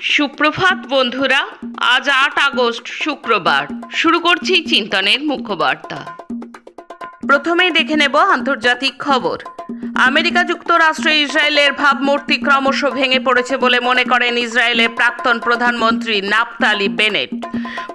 সুপ্রভাত, বন্ধুরা। আজ আট আগস্ট, শুক্রবার। শুরু করছি চিন্তনের মুখ্য বার্তা প্রথমেই দেখে নেব আন্তর্জাতিক খবর। আমেরিকা যুক্তরাষ্ট্রে ইসরায়েলের ভাবমূর্তি ক্রমশ ভেঙে পড়েছে বলে মনে করেন ইসরায়েলের প্রাক্তন প্রধানমন্ত্রী নাপতালি বেনেট।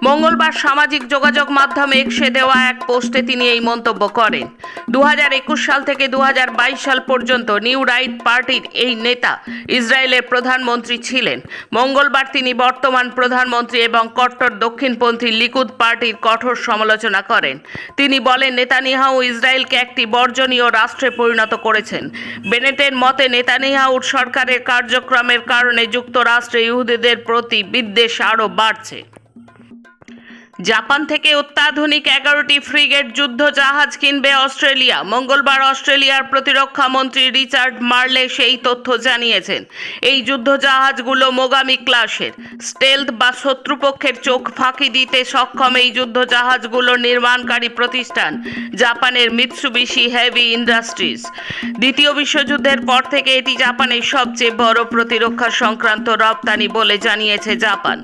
মঙ্গলবার সামাজিক যোগাযোগ মাধ্যমে এক্সে দেওয়া এক পোস্টে তিনি এই মন্তব্য করেন। দু হাজার একুশ সাল থেকে দু হাজার বাইশ সাল পর্যন্ত নিউ রাইট পার্টির এই নেতা ইসরায়েলের প্রধানমন্ত্রী ছিলেন। মঙ্গলবার তিনি বর্তমান প্রধানমন্ত্রী এবং কট্টর দক্ষিণপন্থী লিকুদ পার্টির কঠোর সমালোচনা করেন। তিনি বলেন, নেতানিয়াহু ইসরায়েলকে একটি বর্জনীয় রাষ্ট্রে পরিণত করেছেন। বেনেটের মতে নেতানিয়াহুর সরকারের কার্যক্রমের কারণে যুক্তরাষ্ট্রে ইহুদিদের প্রতি বিদ্বেষ আরও বাড়ছে। জাপান থেকে অত্যাধুনিক এগারোটি ফ্রিগেট যুদ্ধ জাহাজ কিনবে অস্ট্রেলিয়া। মঙ্গলবার অস্ট্রেলিয়ার প্রতিরক্ষা মন্ত্রী রিচার্ড মার্লে সেই তথ্য জানিয়েছেন। এই যুদ্ধ জাহাজগুলো মোগামি ক্লাসের। স্টেলথ বা শত্রুপক্ষের চোখ ফাঁকি দিতে সক্ষম এই যুদ্ধ জাহাজগুলো নির্মাণকারী প্রতিষ্ঠান, জাপানের মিৎসুবিশি হেভি ইন্ডাস্ট্রিজ। দ্বিতীয় বিশ্বযুদ্ধের পর থেকে এটি জাপানের সবচেয়ে বড় প্রতিরক্ষা সংক্রান্ত রপ্তানি বলে জানিয়েছে জাপান।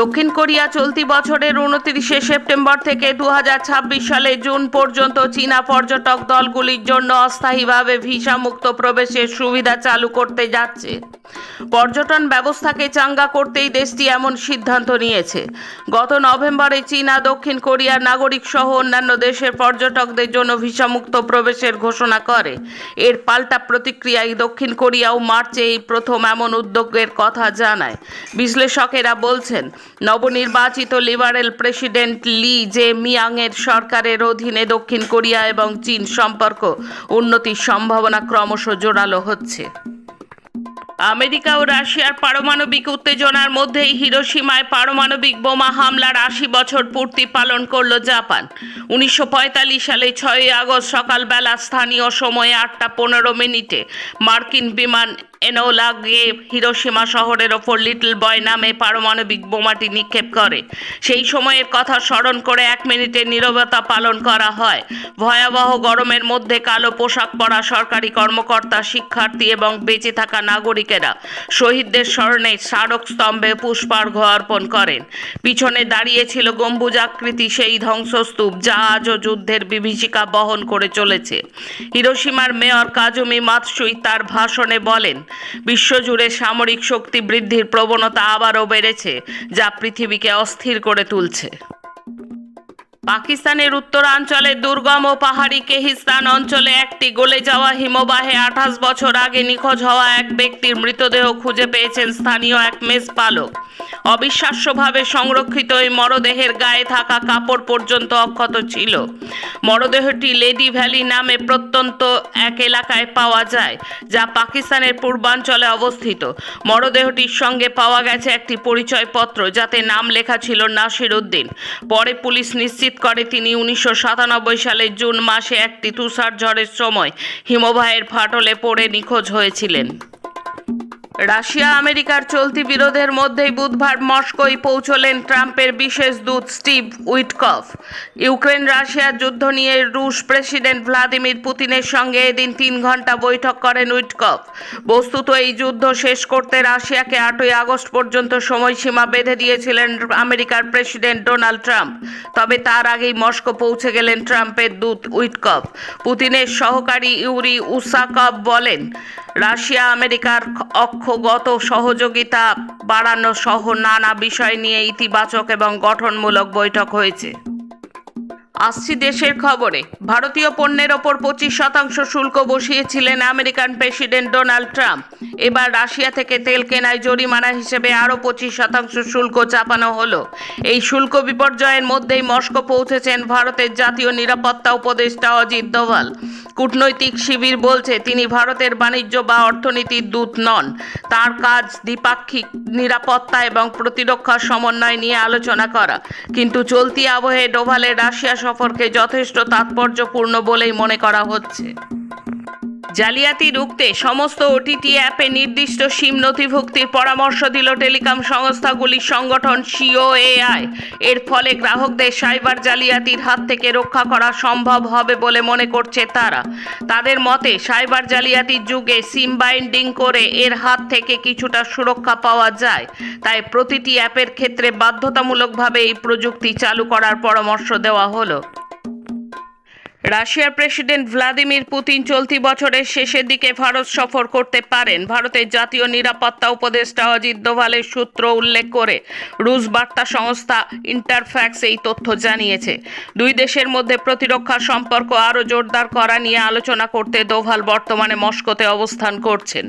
দক্ষিণ কোরিয়া চলতি বছরের উনত্রিশে সেপ্টেম্বর থেকে দু হাজার ছাব্বিশ সালে জুন পর্যন্ত চীনা পর্যটক দলগুলির জন্য অস্থায়ীভাবে ভিসা মুক্ত প্রবেশের সুবিধা চালু করতে যাচ্ছে। পর্যটন ব্যবস্থাকে চাঙ্গা করতেই দেশটি এমন সিদ্ধান্ত নিয়েছে। গত নভেম্বরে চীনা, দক্ষিণ কোরিয়ার নাগরিক সহ অন্যান্য দেশের পর্যটকদের জন্য ভিসামুক্ত প্রবেশের ঘোষণা করে। এর পাল্টা প্রতিক্রিয়ায় দক্ষিণ কোরিয়াও মার্চে এই প্রথম এমন উদ্যোগের কথা জানায়। বিশ্লেষকেরা বলছেন নবনির্বাচিত লিবারেল প্রেসিডেন্ট লি জে মিয়াংয়ের সরকারের অধীনে দক্ষিণ কোরিয়া এবং চীন সম্পর্ক উন্নতির সম্ভাবনা ক্রমশ জোরালো হচ্ছে। আমেরিকা ও রাশিয়ার পারমাণবিক উত্তেজনার মধ্যেই হিরোসীমায় পারমাণবিক বোমা হামলার আশি বছর পূর্তি পালন করল জাপান। উনিশশো পঁয়তাল্লিশ সালে ছয়ই আগস্ট সকালবেলা স্থানীয় সময়ে আটটা পনেরো মিনিটে মার্কিন বিমান এনোলা গিয়ে হিরোসীমা শহরের ওপর লিটল বয় নামে পারমাণবিক বোমাটি নিক্ষেপ করে। সেই সময়ের কথা স্মরণ করে এক মিনিটের নীরবতা পালন করা হয়। ভয়াবহ গরমের মধ্যে কালো পোশাক পরা সরকারি কর্মকর্তা, শিক্ষার্থী এবং বেঁচে থাকা নাগরিকেরা শহীদদের স্মরণে স্মারক স্তম্ভে পুষ্পার্ঘ অর্পণ করেন। পিছনে দাঁড়িয়েছিল গম্বুজাকৃতি সেই ধ্বংসস্তূপ যা আজও যুদ্ধের বিভীষিকা বহন করে চলেছে। হিরোসীমার মেয়র কাজুমি মাতসুই তার ভাষণে বলেন বিশ্বজুড়ে সামরিক শক্তি বৃদ্ধির প্রবণতা আবারও বেড়েছে যা পৃথিবীকে অস্থির করে তুলছে। পাকিস্তানের উত্তরাঞ্চলে দুর্গম ও পাহাড়ি কেহিস্তান অঞ্চলে একটি গলে যাওয়া হিমবাহে আঠাশ বছর আগে নিখোঁজ হওয়া এক ব্যক্তির মৃতদেহ খুঁজে পেয়েছেন স্থানীয় এক মেষ পালক। অবিশ্বাস্যভাবে সংরক্ষিত এই মরদেহের গায়ে থাকা কাপড় পর্যন্ত অক্ষত ছিল। মরদেহটি লেডি ভ্যালি নামে প্রত্যন্ত এক এলাকায় পাওয়া যায়, যা পাকিস্তানের পূর্বাঞ্চলে অবস্থিত। মরদেহটির সঙ্গে পাওয়া গেছে একটি পরিচয়পত্র, যাতে নাম লেখা ছিল নাসির উদ্দিন। পরে পুলিশ নিশ্চিত করে তিনি উনিশশো সালের জুন মাসে একটি তুষার ঝড়ের সময় হিমবাহের ফাটলে পড়ে নিখোঁজ হয়েছিলেন। রাশিয়া, আমেরিকার চলতি বিরোধের মধ্যেই বুধবার মস্কোয় পৌঁছলেন ট্রাম্পের বিশেষ দূত স্টিভ উইটকফ। ইউক্রেন রাশিয়ার যুদ্ধ নিয়ে রুশ প্রেসিডেন্ট ভ্লাদিমির পুতিনের সঙ্গে এদিন তিন ঘণ্টা বৈঠক করেন উইটকফ। বস্তুত এই যুদ্ধ শেষ করতে রাশিয়াকে আটই আগস্ট পর্যন্ত সময়সীমা বেঁধে দিয়েছিলেন আমেরিকার প্রেসিডেন্ট ডোনাল্ড ট্রাম্প। তবে তার আগেই মস্কো পৌঁছে গেলেন ট্রাম্পের দূত উইটকফ। পুতিনের সহকারী ইউরি উসাকভ বলেন রাশিয়া, আমেরিকার অক্ষগত সহযোগিতা বাড়ানো সহ নানা বিষয় নিয়ে ইতিবাচক এবং গঠনমূলক বৈঠক হয়েছে। আসছি দেশের খবরে। ভারতীয় পণ্যের ওপর পঁচিশ শতাংশ শুল্ক বসিয়েছিলেন আমেরিকান প্রেসিডেন্ট ডোনাল্ড ট্রাম্প। এবার রাশিয়া থেকে তেল কেনায় জরিমানা হিসেবে আরও পঁচিশ শতাংশ শুল্ক চাপানো হলো। এই শুল্ক বিপর্যয়ের মধ্যেই মস্কো পৌঁছেছেন ভারতের জাতীয় নিরাপত্তা উপদেষ্টা অজিত দোভাল। কূটনৈতিক শিবির বলছে, তিনি ভারতের বাণিজ্য বা অর্থনীতির দূত নন। তার কাজ দ্বিপাক্ষিক নিরাপত্তা এবং প্রতিরক্ষা সমন্বয় নিয়ে আলোচনা করা। কিন্তু চলতি আবহে ডোভালে রাশিয়া সফরকে যথেষ্ট তাৎপর্যপূর্ণ বলেই মনে করা হচ্ছে। জালিয়াতি রুখতে সমস্ত ওটিটি অ্যাপে নির্দিষ্ট সিম নথিভুক্তির পরামর্শ দিল টেলিকম সংস্থাগুলির সংগঠন সিওএআই এর ফলে গ্রাহকদের সাইবার জালিয়াতির হাত থেকে রক্ষা করা সম্ভব হবে বলে মনে করছে তারা। তাদের মতে, সাইবার জালিয়াতির যুগে সিম বাইন্ডিং করে এর হাত থেকে কিছুটা সুরক্ষা পাওয়া যায়। তাই প্রতিটি অ্যাপের ক্ষেত্রে বাধ্যতামূলকভাবে এই প্রযুক্তি চালু করার পরামর্শ দেওয়া হলো। রাশিয়ার প্রেসিডেন্ট ভ্লাদিমির পুতিন চলতি বছরের শেষের দিকে ভারত সফর করতে পারেন। ভারতের জাতীয় নিরাপত্তা উপদেষ্টা অজিত দোভালের সূত্র উল্লেখ করে রুশ বার্তা সংস্থা ইন্টারফ্যাক্স এই তথ্য জানিয়েছে। দুই দেশের মধ্যে প্রতিরক্ষা সম্পর্ক আরও জোরদার করা নিয়ে আলোচনা করতে দোভাল বর্তমানে মস্কোতে অবস্থান করছেন।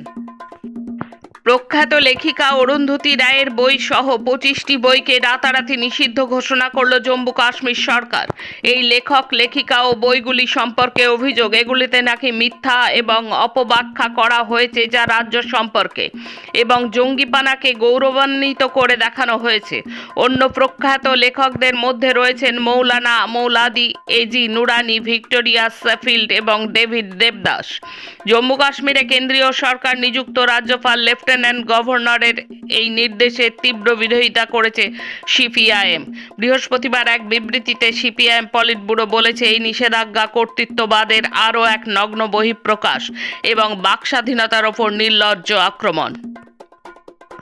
প্রখ্যাত লেখিকা অরুন্ধতী রায়ের বই সহ পঁচিশটি বইকে রাতারাতি নিষিদ্ধ ঘোষণা করল জম্মু কাশ্মীর সরকার। এই লেখক, লেখিকা ও বইগুলি সম্পর্কে অভিযোগ, এগুলিতে নাকি মিথ্যা এবং অপব্যাখ্যা করা হয়েছে যা রাজ্য সম্পর্কে এবং জঙ্গিপানাকে গৌরবান্বিত করে দেখানো হয়েছে। অন্য প্রখ্যাত লেখকদের মধ্যে রয়েছেন মৌলানা মৌলাদি এজি নুরানি, ভিক্টোরিয়া সেফিল্ড এবং ডেভিড দেবদাস। জম্মু কাশ্মীরে কেন্দ্রীয় সরকার নিযুক্ত রাজ্যপাল লেফটেন্যান্ট গভর্নরের এই নির্দেশে তীব্র বিরোধিতা করেছে সিপিআইএম। বৃহস্পতিবার এক বিবৃতিতে সিপিআইএম পলিট ব্যুরো বলেছে, এই নিষেধাজ্ঞা কর্তৃত্ববাদের আরও এক নগ্ন বহিঃপ্রকাশ এবং বাক স্বাধীনতার ওপর নির্লজ্জ আক্রমণ।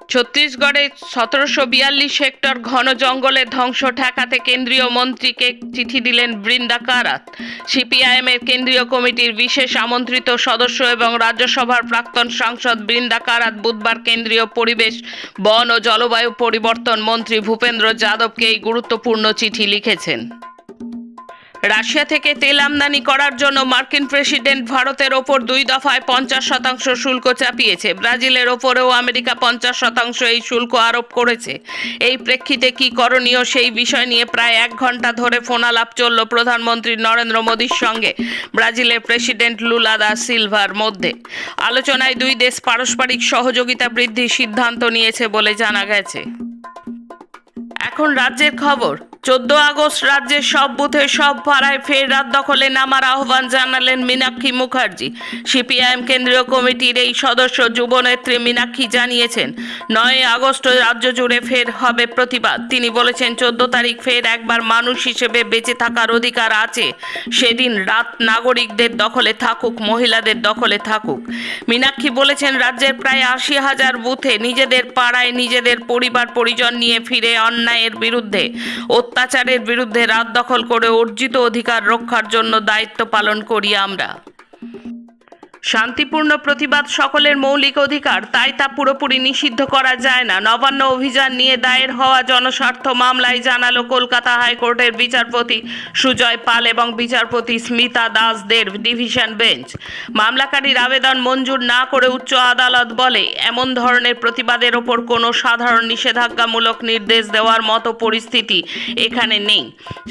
ছত্তিশগড়ে সতেরোশো বিয়াল্লিশ হেক্টর ঘন জঙ্গলে ধ্বংস ঠেকাতে কেন্দ্রীয় মন্ত্রীকে চিঠি দিলেন বৃন্দা কারাত সিপিআইএমের কেন্দ্রীয় কমিটির বিশেষ আমন্ত্রিত সদস্য এবং রাজ্যসভার প্রাক্তন সাংসদ বৃন্দা কারাত বুধবার কেন্দ্রীয় পরিবেশ, বন ও জলবায়ু পরিবর্তন মন্ত্রী ভূপেন্দ্র যাদবকে এই গুরুত্বপূর্ণ চিঠি লিখেছেন। রাশিয়া থেকে তেল আমদানি করার জন্য মার্কিন প্রেসিডেন্ট ভারতের ওপর দুই দফায় পঞ্চাশ শতাংশ শুল্ক চাপিয়েছে। ব্রাজিলের ওপরেও আমেরিকা পঞ্চাশ শতাংশ এই শুল্ক আরোপ করেছে। এই প্রেক্ষিতে কি করণীয় সেই বিষয় নিয়ে প্রায় এক ঘণ্টা ধরে ফোনালাপ চলল প্রধানমন্ত্রী নরেন্দ্র মোদীর সঙ্গে, ব্রাজিলের প্রেসিডেন্ট লুলা দা সিলভার মধ্যে। আলোচনায় দুই দেশ পারস্পরিক সহযোগিতা বৃদ্ধির সিদ্ধান্ত নিয়েছে বলে জানা গেছে। এখন রাজ্যের খবর। চোদ্দ আগস্ট রাজ্যের সব বুথে সব পাড়ায় ফের রাত দখলে নামার আহ্বান জানালেন মীনাক্ষী মুখার্জি। সিপিআইএম কেন্দ্রীয় কমিটির এই সদস্য যুবনেত্রী মীনাক্ষী জানিয়েছেন, নয় আগস্ট রাজ্য জুড়ে ফের হবে প্রতিবাদ। তিনি বলেছেন, চোদ্দ তারিখ ফের একবার মানুষ হিসেবে বেঁচে থাকার অধিকার আছে। সেদিন রাত নাগরিকদের দখলে থাকুক, মহিলাদের দখলে থাকুক। মীনাক্ষী বলেছেন, রাজ্যের প্রায় আশি হাজার বুথে নিজেদের পাড়ায় নিজেদের পরিবার পরিজন নিয়ে ফিরে অন্যায়ের বিরুদ্ধে অত্যাচারের বিরুদ্ধে রাত দখল করে অর্জিত অধিকার রক্ষার জন্য দায়িত্ব পালন করি আমরা। শান্তিপূর্ণ প্রতিবাদ সকলের মৌলিক অধিকার, তাই তা পুরোপুরি নিষিদ্ধ করা যায় না। নবান্ন অভিযান নিয়ে দায়ের হওয়া জনস্বার্থ মামলায় জানালো কলকাতা হাইকোর্টের বিচারপতি সুজয় পাল এবং বিচারপতি স্মিতা দাসদের ডিভিশন বেঞ্চ। মামলাকারীর আবেদন মঞ্জুর না করে উচ্চ আদালত বলে, এমন ধরনের প্রতিবাদের ওপর কোনো সাধারণ নিষেধাজ্ঞামূলক নির্দেশ দেওয়ার মতো পরিস্থিতি এখানে নেই।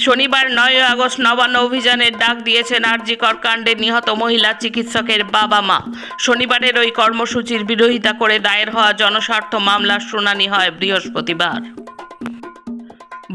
শনিবার নয় আগস্ট নবান্ন অভিযানের ডাক দিয়েছেন আরজিকর কাণ্ডে নিহত মহিলা চিকিৎসকের বাবা। মা। শনিবারের ওই কর্মসূচির বিরোধিতা করে দায়ের হওয়া জনস্বার্থ মামলার শুনানি হয় বৃহস্পতিবার।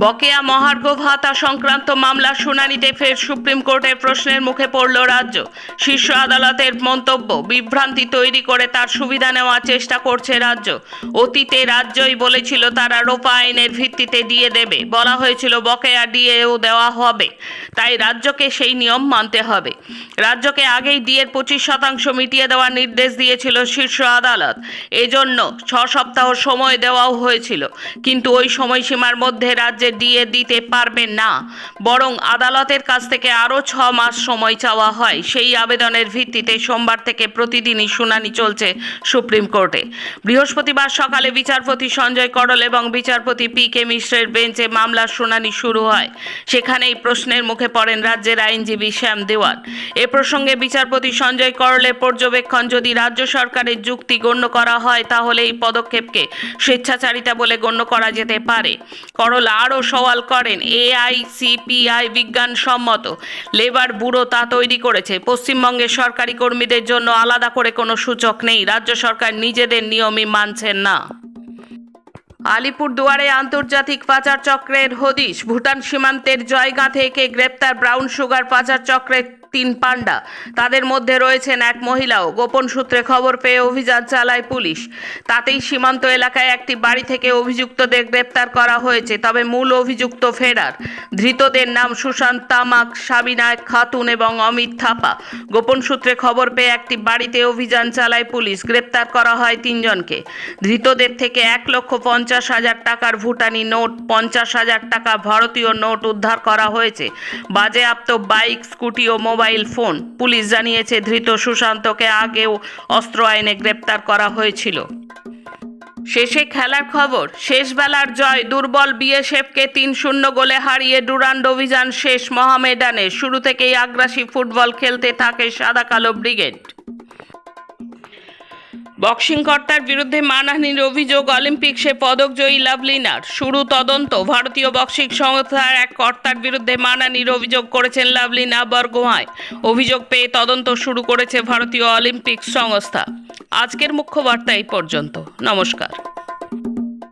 বকেয়া মহার্ঘ ভাতা সংক্রান্ত মামলার শুনানিতে ফের সুপ্রিম কোর্টের প্রশ্নের মুখে পড়ল রাজ্য। শীর্ষ আদালতের মন্তব্য, বিভ্রান্তি তৈরি করে তার সুবিধা নেওয়ার চেষ্টা করছে রাজ্য। অতীতে রাজ্যই বলেছিল তারা রোপা আইনের ভিত্তিতে দিয়ে দেবে। বলা হয়েছিল, বকেয়া ডিএও দেওয়া হবে। তাই রাজ্যকে সেই নিয়ম মানতে হবে। রাজ্যকে আগেই ডিএর পঁচিশ শতাংশ মিটিয়ে দেওয়ার নির্দেশ দিয়েছিল শীর্ষ আদালত। এজন্য ছ সপ্তাহ সময় দেওয়াও হয়েছিল। কিন্তু ওই সময়সীমার মধ্যে রাজ্যে ডিএ দিতে পারবে না। বরং আদালতের কাছ থেকে আরও ছ মাস সময় চাওয়া হয়। সেই আবেদনের ভিত্তিতে সোমবার থেকে প্রতিদিনই শুনানি চলছে সুপ্রিম কোর্টে। বৃহস্পতিবার সকালে বিচারপতি সঞ্জয় করল এবং বিচারপতি পি কে মিশ্রের বেঞ্চে মামলার শুনানি শুরু হয়। সেখানেই প্রশ্নের মুখে পড়েন রাজ্যের আইনজীবী শ্যাম দেওয়ান এ প্রসঙ্গে বিচারপতি সঞ্জয় করলের পর্যবেক্ষণ যদি রাজ্য সরকারের যুক্তি গণ্য করা হয়, তাহলে এই পদক্ষেপকে স্বেচ্ছাচারিতা বলে গণ্য করা যেতে পারে। করল আরও সওয়াল করেন। এআইসিপিআই বিজ্ঞানসম্মত। লেবার ব্যুরো তা তৈরি করেছে। পশ্চিমবঙ্গের সরকারি কর্মীদের জন্য আলাদা করে কোনো সূচক নেই। রাজ্য সরকার নিজেদের নিয়মই মানছেন না। আলিপুর দুয়ারে আন্তর্জাতিক পাচার চক্রের হদিশ। ভুটান সীমান্তের জয়গাঁ থেকে গ্রেপ্তার ব্রাউন সুগার পাচার চক্রের তিন পান্ডা তাদের মধ্যে রয়েছেন এক মহিলাও। গোপন সূত্রে খবর পেয়ে অভিযান চালায় পুলিশ। তাতেই সীমান্ত এলাকায় একটি বাড়ি থেকে অভিযুক্তদের গ্রেপ্তার করা হয়েছে, তবে মূল অভিযুক্ত ফেরার। ধৃতদের নাম সুশান্ত তামাক সাবিনা খাতুন এবং অমিত থাপা। গোপন সূত্রে খবর পেয়ে একটি বাড়িতে অভিযান চালায় পুলিশ। গ্রেপ্তার করা হয় তিনজনকে। ধৃতদের থেকে এক লক্ষ পঞ্চাশ হাজার টাকার ভুটানি নোট, পঞ্চাশ হাজার টাকা ভারতীয় নোট উদ্ধার করা হয়েছে। বাজেয়াপ্ত বাইক, স্কুটি ও মোবাইল ফোন। পুলিশ জানিয়েছে, ধৃত সুশান্তকে আগেও অস্ত্র আইনে গ্রেপ্তার করা হয়েছিল। শেষে খেলার খবর শেষ বেলার জয় দুর্বল বিএসএফকে তিন শূন্য গোলে হারিয়ে ডুরান্ড অভিযান শেষ মহামেডানে। শুরু থেকেই আগ্রাসী ফুটবল খেলতে থাকে সাদা কালো ব্রিগেড। বক্সিং কর্তার বিরুদ্ধে মানহানির অভিযোগ অলিম্পিক্সে পদকজয়ী লাভলিনার শুরু তদন্ত, ভারতীয় বক্সিং সংস্থার এক কর্তার বিরুদ্ধে মানহানির অভিযোগ করেছেন লাভলিনা বরগোহাঁয় অভিযোগ পেয়ে তদন্ত শুরু করেছে ভারতীয় অলিম্পিক সংস্থা। আজকের মুখ্য বার্তা এই পর্যন্ত। নমস্কার।